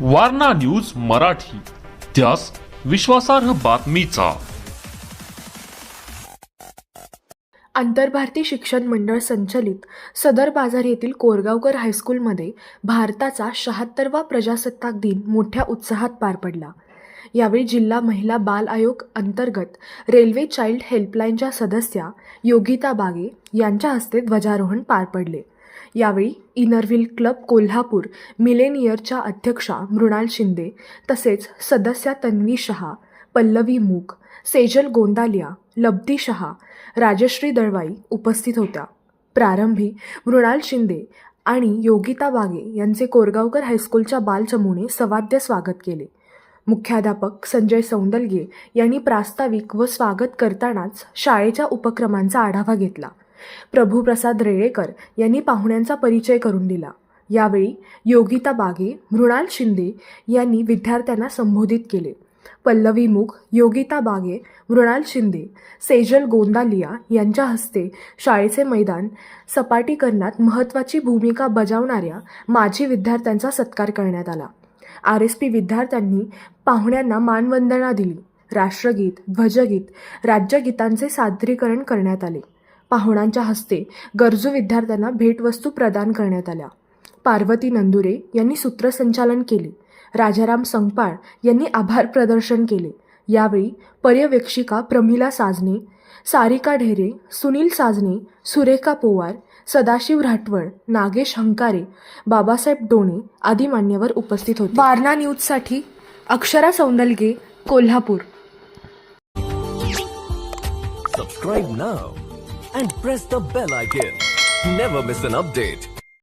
Warna news Marathi. त्यास विश्वासार्ह बातमीचा. आंतरभारती शिक्षण मंडळ संचलित सदर बाजार येथील कोरगावकर हायस्कूलमध्ये भारताचा शहात्तरवा प्रजासत्ताक दिन मोठ्या उत्साहात पार पडला. यावेळी जिल्हा महिला बाल आयोग अंतर्गत रेल्वे चाइल्ड हेल्पलाईनच्या सदस्या योगिता बागे यांच्या हस्ते ध्वजारोहण पार पडले. यावेळी इनरव्हिल क्लब कोल्हापूर मिलेनियरच्या अध्यक्षा मृणाल शिंदे तसेच सदस्या तन्वी शहा पल्लवी मूक सेजल गोंदालिया लब्धी शहा राजश्री दळवाई उपस्थित होत्या. प्रारंभी मृणाल शिंदे आणि योगिता वागे यांचे कोरगावकर हायस्कूलच्या बालचमूने सवाद्य स्वागत केले. मुख्याध्यापक संजय सौंदलगे यांनी प्रास्ताविक व स्वागत करतानाच शाळेच्या उपक्रमांचा आढावा घेतला. प्रभूप्रसाद रेळेकर यांनी पाहुण्यांचा परिचय करून दिला. यावेळी योगिता बागे मृणाल शिंदे यांनी विद्यार्थ्यांना संबोधित केले. पल्लवी मुख योगिता बागे मृणाल शिंदे सेजल गोंदालिया यांच्या हस्ते शाळेचे मैदान सपाटीकरणात महत्त्वाची भूमिका बजावणाऱ्या माजी विद्यार्थ्यांचा सत्कार करण्यात आला. आर एस पी विद्यार्थ्यांनी पाहुण्यांना मानवंदना दिली. राष्ट्रगीत ध्वजगीत राज्यगीतांचे सादरीकरण करण्यात आले. पाहुण्यांच्या हस्ते गरजू विद्यार्थ्यांना भेटवस्तू प्रदान करण्यात आल्या. पार्वती नंदुरे यांनी सूत्रसंचालन केले. राजाराम संगपाळ यांनी आभार प्रदर्शन केले. यावेळी पर्यवेक्षिका प्रमिला साजने सारिका ढेरे सुनील साजने सुरेखा पोवार सदाशिव राठवड नागेश हंकारे बाबासाहेब डोणे आदी मान्यवर उपस्थित होते वारणा न्यूजसाठी Akshara सौंदलगे Kolhapur Subscribe now and press the bell icon. Never miss an update.